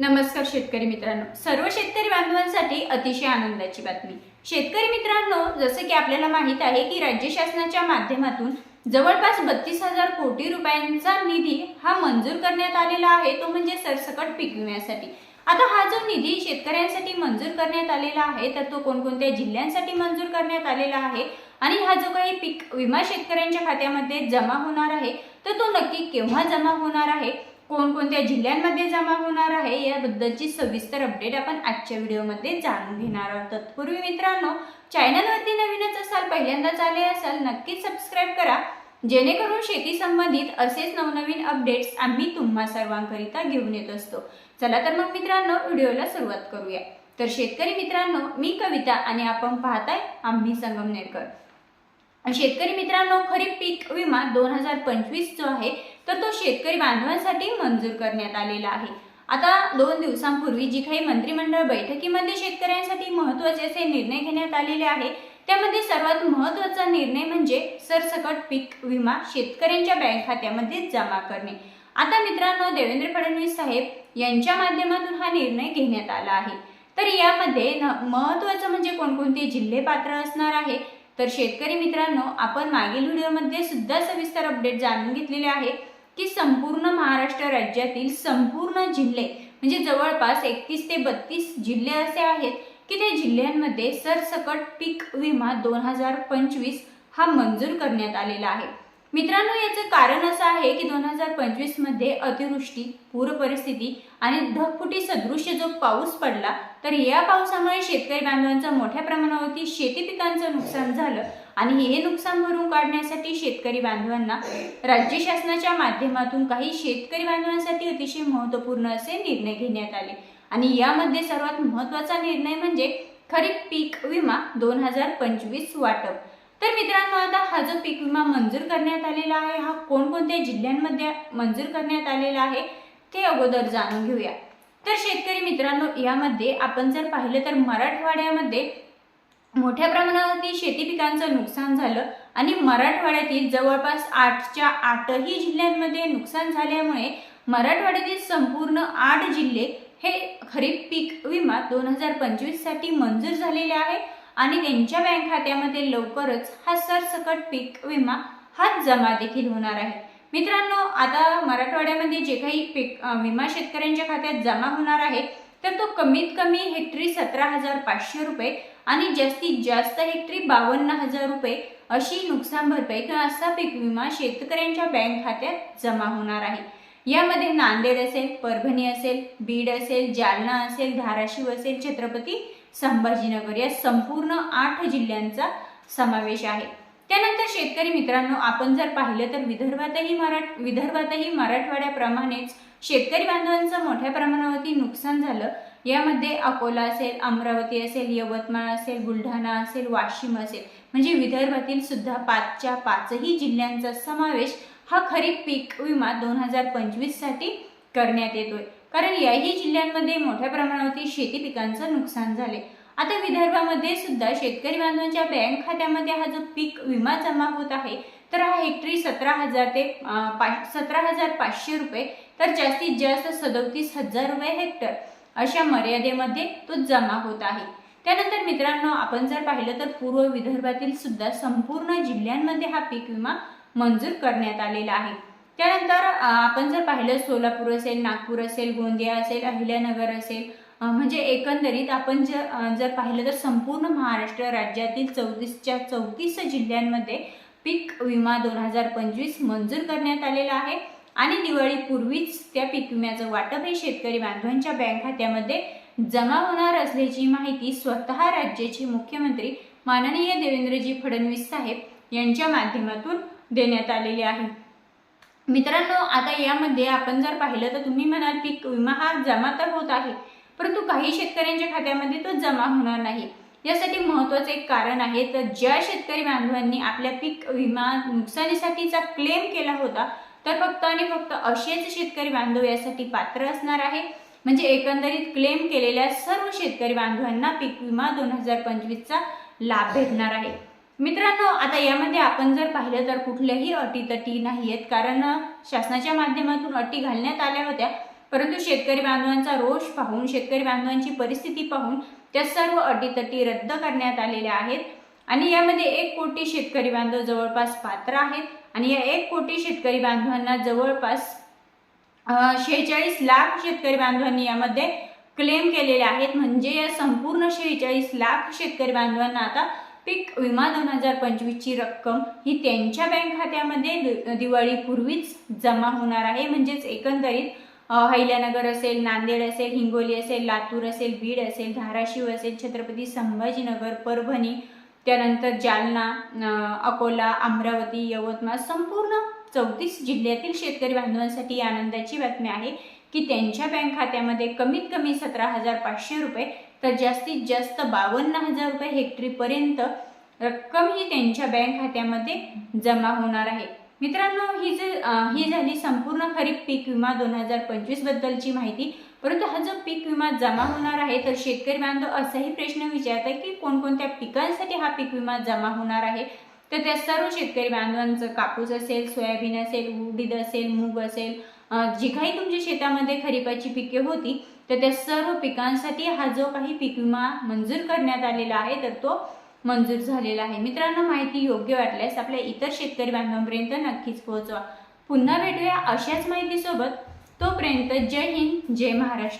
नमस्कार शेतकरी मित्रांनो. सर्व शेतकरी बांधवांसाठी अतिशय आनंदाची बातमी. शेतकरी मित्रांनो जसं की आपल्याला माहीत आहे की राज्य शासनाच्या माध्यमातून जवळपास बत्तीस हजार कोटी रुपयांचा निधी हा मंजूर करण्यात आलेला आहे. तो म्हणजे सरसकट पीक विम्यासाठी. आता हा जो निधी शेतकऱ्यांसाठी मंजूर करण्यात आलेला आहे तर तो कोणकोणत्या जिल्ह्यांसाठी मंजूर करण्यात आलेला आहे आणि हा जो काही पीक विमा शेतकऱ्यांच्या खात्यामध्ये जमा होणार आहे तर तो नक्की केव्हा जमा होणार आहे? कोणकोणत्या जिल्ह्यांमध्ये जमा होणार आहे याबद्दलची सविस्तर अपडेट आपण आजच्या व्हिडिओमध्ये जाणून घेणार आहोत. तत्पूर्वी मित्रांनो चॅनलवरती नवीनच असाल पहिल्यांदाच आले असाल नक्कीच सबस्क्राईब करा. जेणेकरून शेती संबंधित असेच नवनवीन अपडेट्स आम्ही तुम्हा सर्वांकरिता घेऊन येत असतो. चला तर मग मित्रांनो व्हिडिओला सुरुवात करूया. तर शेतकरी मित्रांनो मी कविता आणि आपण पाहताय आम्ही संगमनेरकर. शेतकरी मित्रांनो खरीप पीक विमा दोन हजार पंचवीस जो आहे तर तो शेतकरी बांधवांसाठी मंजूर करण्यात आलेला आहे. आता दोन दिवसांपूर्वी जी काही मंत्रिमंडळ बैठकीमध्ये शेतकऱ्यांसाठी महत्त्वाचे असे निर्णय घेण्यात आलेले आहे त्यामध्ये सर्वात महत्त्वाचा निर्णय म्हणजे सरसकट पीक विमा शेतकऱ्यांच्या बँक खात्यामध्ये जमा करणे. आता मित्रांनो देवेंद्र फडणवीस साहेब यांच्या माध्यमातून हा निर्णय घेण्यात आला आहे. तर यामध्ये न- महत्त्वाचं म्हणजे कोणकोणते जिल्हे पात्र असणार आहे? तर शेतकरी मित्रांनो आपण मागील व्हिडिओमध्ये सुद्धा सविस्तर अपडेट जाणून घेतलेले आहे. की संपूर्ण महाराष्ट्र राज्यातील संपूर्ण जिल्हे म्हणजे जवळपास एकतीस ते बत्तीस जिल्हे असे आहेत की त्या जिल्ह्यांमध्ये सरसकट पीक विमा दोन हजार पंचवीस हा मंजूर करण्यात आलेला आहे. मित्रांनो याचं कारण असं आहे की दोन हजार पंचवीसमध्ये अतिवृष्टी पूर परिस्थिती आणि ढगफुटी सदृश्य जो पाऊस पडला तर या पावसामुळे शेतकरी बांधवांचं मोठ्या प्रमाणावरती शेती पिकांचं नुकसान झालं आणि हे नुकसान भरून काढण्यासाठी शेतकरी बांधवांना राज्य शासनाच्या माध्यमातून काही शेतकरी बांधवांसाठी अतिशय महत्त्वपूर्ण असे निर्णय घेण्यात आले. आणि यामध्ये सर्वात महत्त्वाचा निर्णय म्हणजे खरीप पीक विमा दोन हजार पंचवीस वाटप. तर मित्रांनो आता हा जो पीक विमा मंजूर करण्यात आलेला आहे हा कोणकोणत्या जिल्ह्यांमध्ये मंजूर करण्यात आलेला आहे ते अगोदर जाणून घेऊया. तर शेतकरी मित्रांनो यामध्ये आपण जर पाहिलं तर मराठवाड्यामध्ये मोठ्या प्रमाणावरती शेती पिकांचं नुकसान झालं आणि मराठवाड्यातील जवळपास आठच्या आठही जिल्ह्यांमध्ये नुकसान झाल्यामुळे मराठवाड्यातील संपूर्ण आठ जिल्हे हे खरीप पीक विमा दोन हजार पंचवीससाठी मंजूर झालेले आहे आणि त्यांच्या बँक खात्यामध्ये लवकरच हा सरसकट पीक विमा हा जमा देखील होणार आहे. मित्रांनो आता मराठवाड्यामध्ये जे काही पीक विमा शेतकऱ्यांच्या खात्यात जमा होणार आहे तर तो कमीत कमी हेक्टरी सतरा हजार पाचशे रुपये आणि जास्तीत जास्त हेक्टरी बावन्न हजार रुपये अशी नुकसान भरपाई किंवा असा पीक विमा शेतकऱ्यांच्या बँक खात्यात जमा होणार आहे. यामध्ये नांदेड असेल परभणी असेल बीड असेल जालना असेल धाराशिव असेल छत्रपती संभाजीनगर या संपूर्ण आठ जिल्ह्यांचा समावेश आहे. त्यानंतर शेतकरी मित्रांनो आपण जर पाहिलं तर विदर्भातही मराठ विदर्भातही मराठवाड्याप्रमाणेच शेतकरी बांधवांचं मोठ्या प्रमाणावरती नुकसान झालं. यामध्ये अकोला असेल अमरावती असेल यवतमाळ असेल बुलढाणा असेल वाशिम असेल. म्हणजे विदर्भातील सुद्धा पाचच्या पाचही जिल्ह्यांचा समावेश हा खरीप पीक विमा दोन हजार पंचवीससाठी करण्यात येतोय. कारण याही जिल्ह्यांमध्ये मोठ्या प्रमाणावरती शेती पिकांचं नुकसान झाले आता विदर्भामध्ये सुद्धा शेतकरी बांधवांच्या बँक खात्यामध्ये हा जो पीक विमा जमा होत आहे तर हा हेक्टरी सतरा हजार ते पाच सतरा हजार पाचशे रुपये तर जास्तीत जास्त सदोतीस हजार रुपये हेक्टर अशा मर्यादेमध्ये तो जमा होत आहे. त्यानंतर मित्रांनो आपण जर पाहिलं तर पूर्व विदर्भातील सुद्धा संपूर्ण जिल्ह्यांमध्ये हा पीक विमा मंजूर करण्यात आलेला आहे. त्यानंतर आपण जर पाहिलं सोलापूर असेल नागपूर असेल गोंदिया असेल अहिल्यानगर असेल म्हणजे एकंदरीत आपण जर जर पाहिलं तर संपूर्ण महाराष्ट्र राज्यातील चौतीसच्या चौतीस जिल्ह्यांमध्ये पीक विमा दोन हजार पंचवीस मंजूर करण्यात आलेला आहे. आणि दिवाळीपूर्वीच त्या पीक विम्याचं वाटप हे शेतकरी बांधवांच्या बँक खात्यामध्ये जमा होणार असल्याची माहिती स्वतः राज्याचे मुख्यमंत्री माननीय देवेंद्रजी फडणवीस साहेब यांच्या माध्यमातून देण्यात आलेली आहे. मित्रांनो आता यामध्ये आपण जर पाहिलं तर तुम्ही म्हणाल पीक विमा हा जमा तर होत आहे परंतु काही शेतकऱ्यांच्या खात्यामध्ये तो जमा होणार नाही. यासाठी महत्त्वाचं एक कारण आहे तर ज्या शेतकरी बांधवांनी आपल्या पीक विमा नुकसानीसाठीचा क्लेम केला होता तर फक्त आणि फक्त असेच शेतकरी बांधव यासाठी पात्र असणार आहे. म्हणजे एकंदरीत क्लेम केलेल्या सर्व शेतकरी बांधवांना पीक विमा दोन हजार पंचवीसचा लाभ भेटणार आहे. मित्रांनो आता यामध्ये आपण जर पाहिलं तर कुठल्याही अटी तटी नाही आहेत कारण शासनाच्या माध्यमातून अटी घालण्यात आल्या होत्या. परंतु शेतकरी बांधवांचा रोष पाहून शेतकरी बांधवांची परिस्थिती पाहून त्या सर्व अटीतटी रद्द करण्यात आलेल्या आहेत. आणि यामध्ये एक कोटी शेतकरी बांधव जवळपास पात्र आहेत. आणि या एक कोटी शेतकरी बांधवांना जवळपास शेहेचाळीस लाख शेतकरी बांधवांनी यामध्ये क्लेम केलेले आहेत. म्हणजे या संपूर्ण शेहेचाळीस लाख शेतकरी बांधवांना आता पीक विमा दोन हजार पंचवीसची रक्कम ही त्यांच्या बँक खात्यामध्ये दि- दिवाळीपूर्वीच जमा होणार आहे. म्हणजेच एकंदरीत अहिल्यानगर असेल नांदेड असेल हिंगोली असेल लातूर असेल बीड असेल धाराशिव असेल छत्रपती संभाजीनगर परभणी त्यानंतर जालना अकोला अमरावती यवतमाळ संपूर्ण चौतीस जिल्ह्यातील शेतकरी बांधवांसाठी आनंदाची बातमी आहे की त्यांच्या बँक खात्यामध्ये कमीत कमी सतरा हजार पाचशे रुपये तर जास्तीत जास्त बावन्न हजार रुपये हेक्टरीपर्यंत रक्कम ही त्यांच्या बँक खात्यामध्ये जमा होणार आहे. मित्रांनो ही जे ही झाली संपूर्ण खरीप पीक विमा दोन हजार पंचवीस बद्दलची माहिती. परंतु हा जो पीक विमा जमा होणार आहे तर शेतकरी बांधव असाही प्रश्न विचारतात की कोणकोणत्या पिकांसाठी हा पीक विमा जमा होणार आहे? तर त्या सर्व शेतकरी बांधवांचं कापूस असेल सोयाबीन असेल उडीद असेल मूग असेल जी काही तुमच्या शेतामध्ये खरीपाची पिके होती तर त्या सर्व पिकांसाठी हा जो काही पीक विमा मंजूर करण्यात आलेला आहे तर तो मंजूर झालेला आहे. मित्रांनो माहिती योग्य वाटल्यास आपल्या इतर शेतकरी बांधवांपर्यंत नक्कीच पोहोचवा. पुन्हा भेटूया अशाच माहितीसोबत. तोपर्यंत जय हिंद जय महाराष्ट्र.